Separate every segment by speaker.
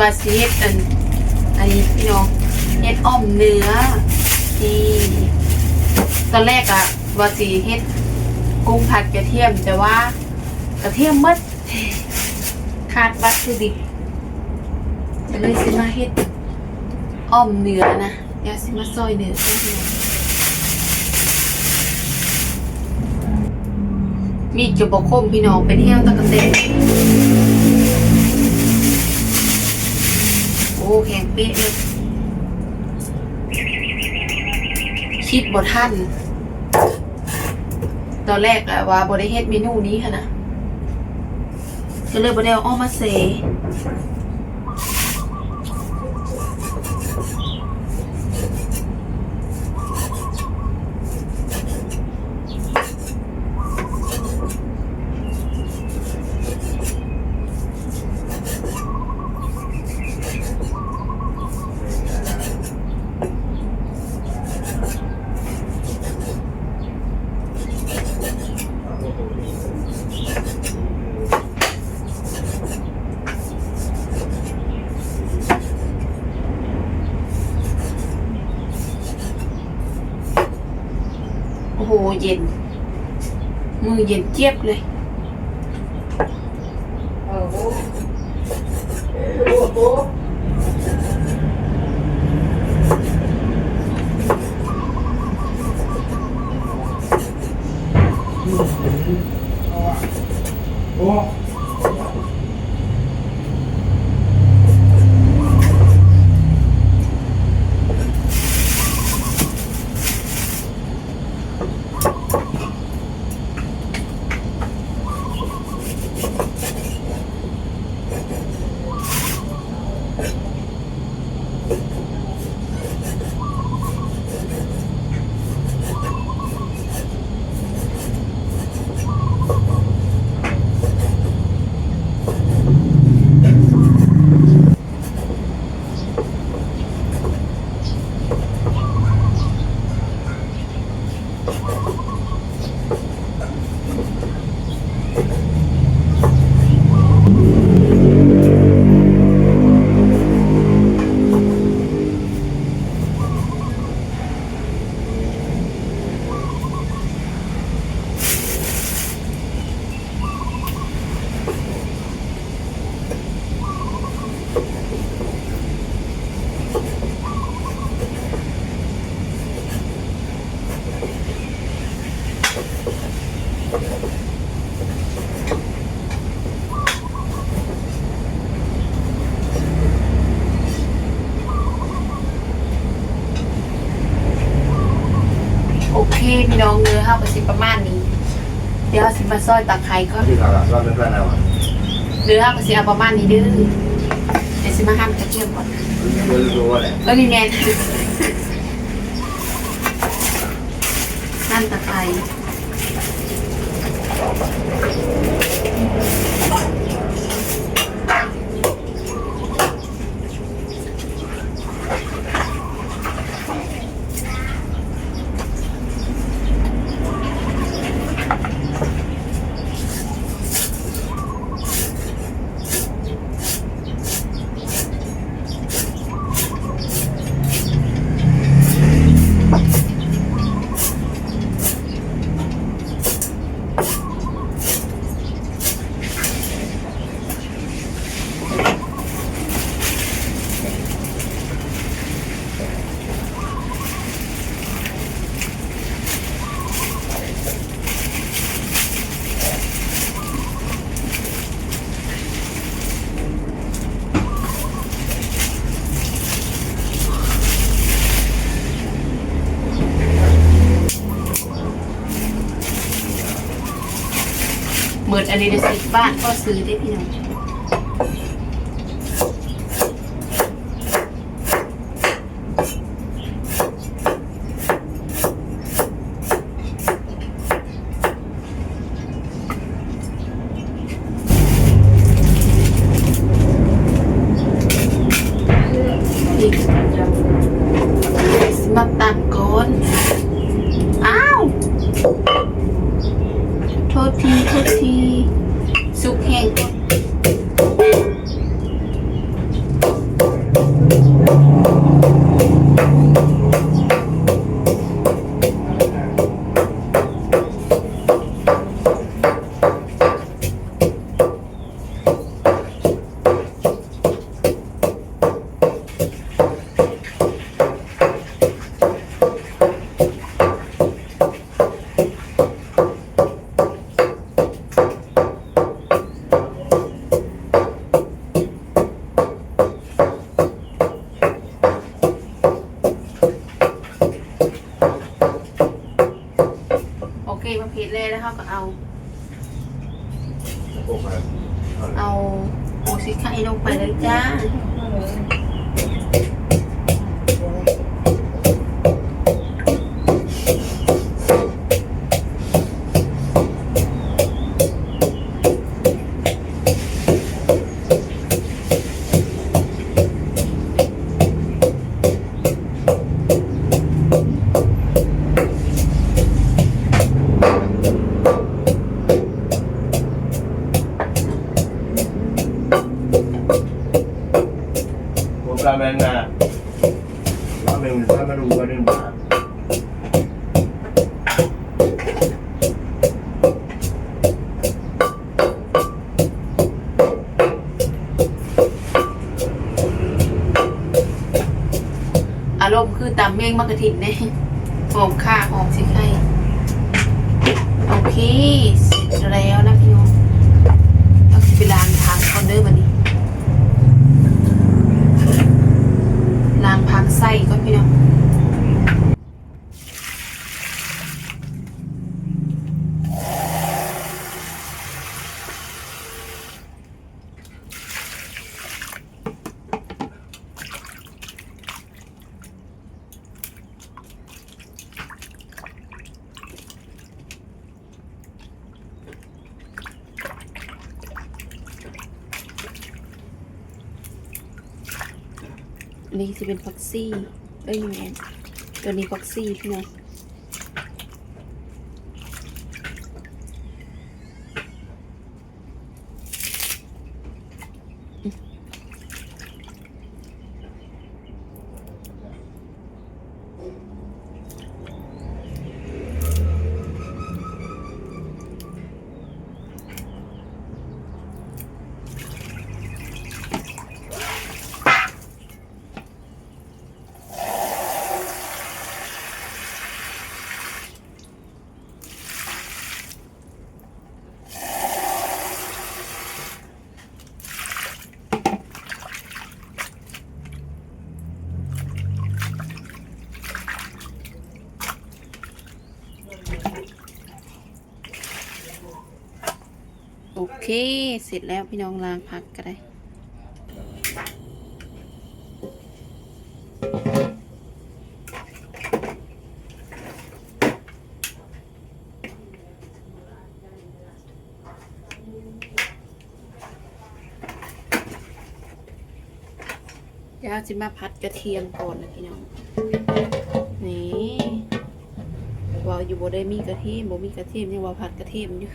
Speaker 1: บาซิเฮ็ดอันอันนี้พี่น้องเฮ็ดอ้อมเนื้อนี่ตอนแรกอะบาซีเฮ็ดกุ้งผัดกระเทียม แต่ว่ากระเทียมหมดขาดวัตถุดิบจะเลยสิมาเฮ็ดอ้อมเนื้อนะยวสิมาซอยเนื้อเพิ่มมีจะบกคมพี่น้องเป็นเที่ยวตะกะเตน อ้แข็งเป๊ะเลยคิดบทท่าน ตอนแรกอะว่าบได้เฮ็ดเมนูนี้ค่ะนะก็เลยบได้เอาออกมาเซ โอ้โห เย็น มือ เย็นเจี๊ยบเลย
Speaker 2: โอ้
Speaker 1: โอ ซอยตะไคร้ก็
Speaker 2: ที่เราเราเป็นเพื่อนเราอะ
Speaker 1: เนื้อห้าสิเอาประมาณนี้เดื้อเดี๋ยวสิมาหั่นกระเทียมก่อน
Speaker 2: รู้รู้ว่าแหละ
Speaker 1: เออมีแมนหั่นตะไคร้ เหมือนอันนี้ได้อบ้านก็ซื้อได้พี่น้อง แำเนี่ยหอมข่าหอมสิไข่โอเค เสร็จแล้วนะพี่น้องเอาไปล้างพักคอนเดอร์บันนี้ล้างพักไส้ก็พี่น้อง อั นี้จะเป็นฟ็อกซี่เอ้ยแมนตัวนี้ฟ็อกซี่พี่น้อง เค เสร็จแล้วพี่น้องล้างพักก็ได้เดี๋ยวจะมาพัดกระเทียมก่อนนะพี่น้อง นี่ว่าอยู่บ่ได้มีกระเทียมบ่มีกระเทียมยังว่าพัดกระเทียมอยู่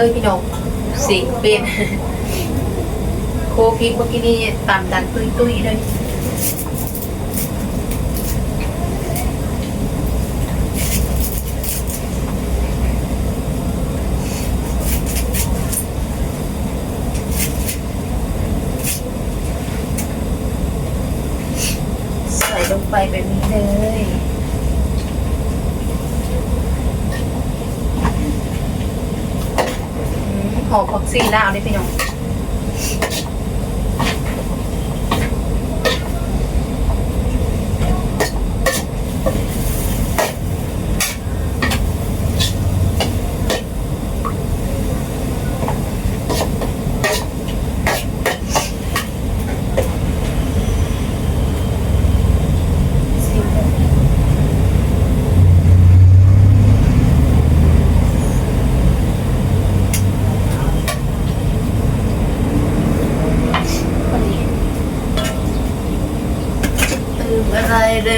Speaker 1: เลยพี่น้องสีเป็นโคพริกเมื่อกี้นี่ตามดันตุ้ยตุ้ยเลย ใส่ลงไปแบบนี้เลยอืมหอมผัก ซีลาวเลยพี่น้อง วันนี้ตื่มอะไรเล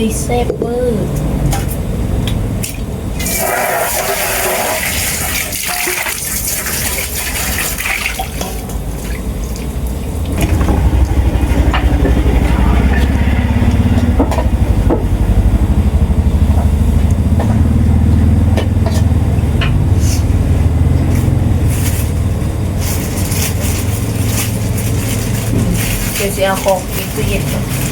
Speaker 1: ยเซฟเวอร์เดี๋ยวจะเอาของกินตู้เย็นก่อน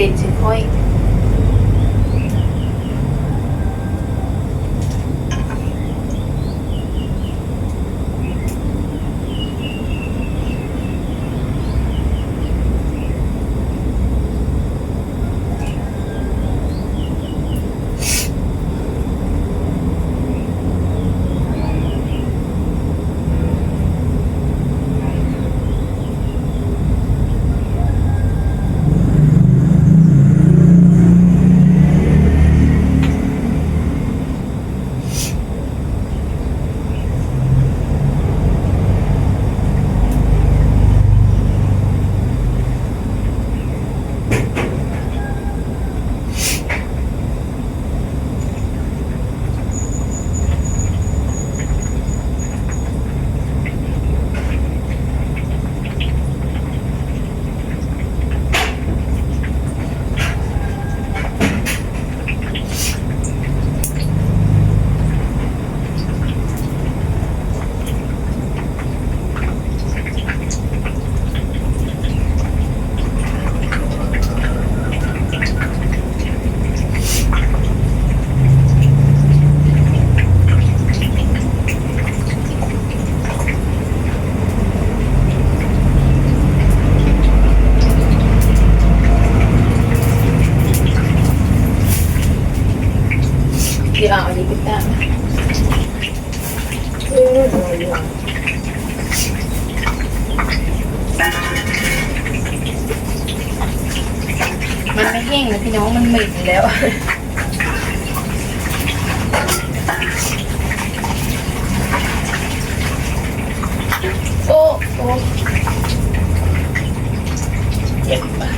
Speaker 1: ดี๋ย แล้วโอ้โอ้เจ็บปะ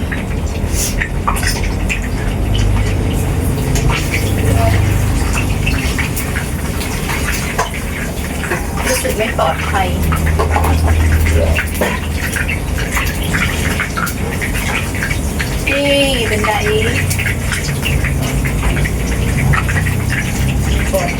Speaker 1: รู้สึกไม่ปลอดภัยนี่เป็นไง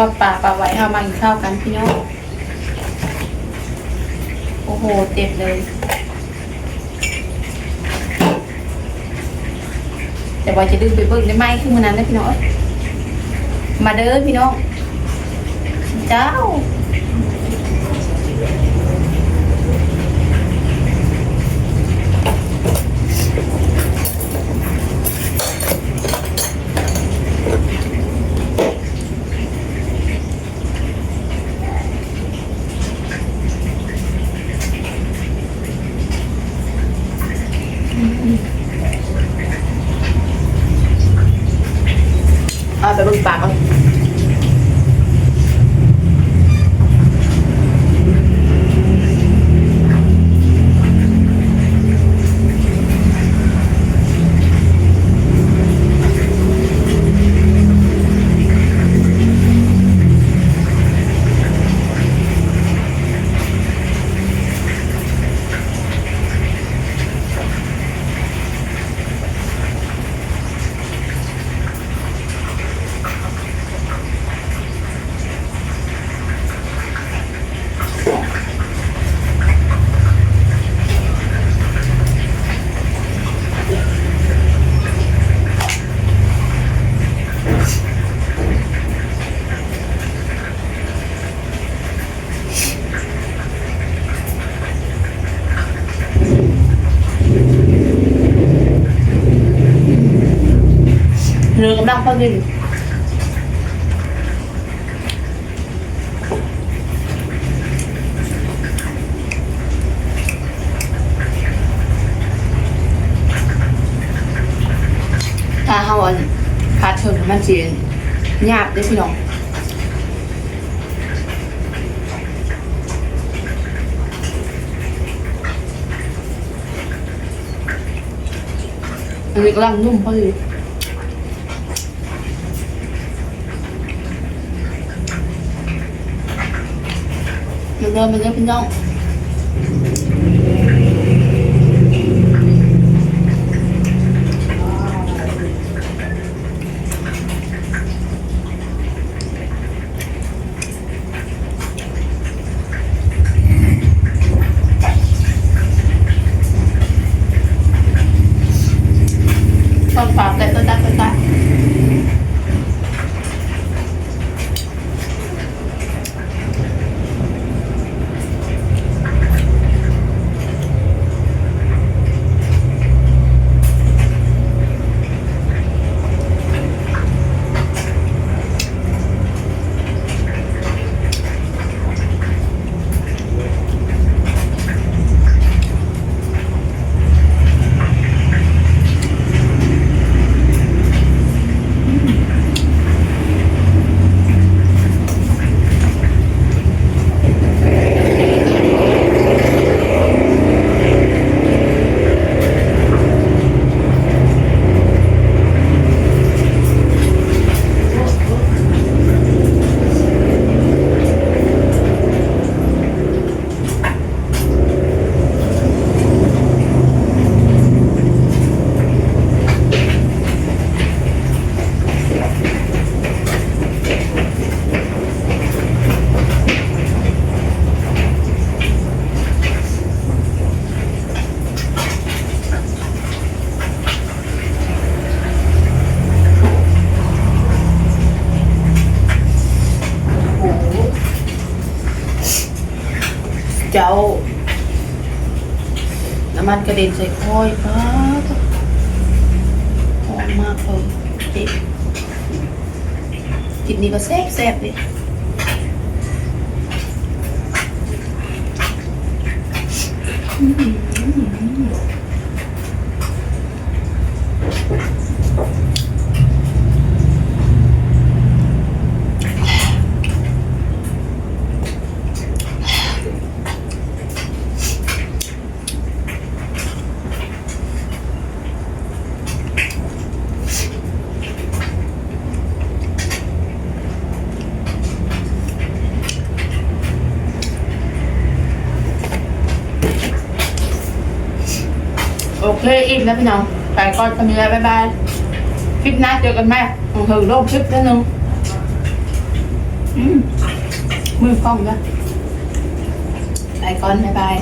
Speaker 1: ก็ป่าป่าไว้เอามันเข้ากันพี่น้องโอ้โหเจ็บเลย แต่ว่าจะดึงไปเบิ้งได้ไหมคือมันนั้นนะพี่น้องมาเด้อพี่น้องเจ้า เอาไปเบิ่งปากก่อนเรือกำลังถ้าเฮาอันคาดถึงมันสิยากเด้พี่น้องอันนี้กำลังนุ่มพอดี มันเริ่มมันเริ่มพี่น้อง กระเด็นใส่คอยป้าหอมมากเลยเด็กกินนี่ก็แซ่บแซ่บเลยโพี่น้องไปก่อนทำยังไงบ๊ายบายคลิปหน้าเจอกันแม่ของเธอโลกคลิปแล้วนึงมมือกล้องนะไปก่อนบ๊ายบาย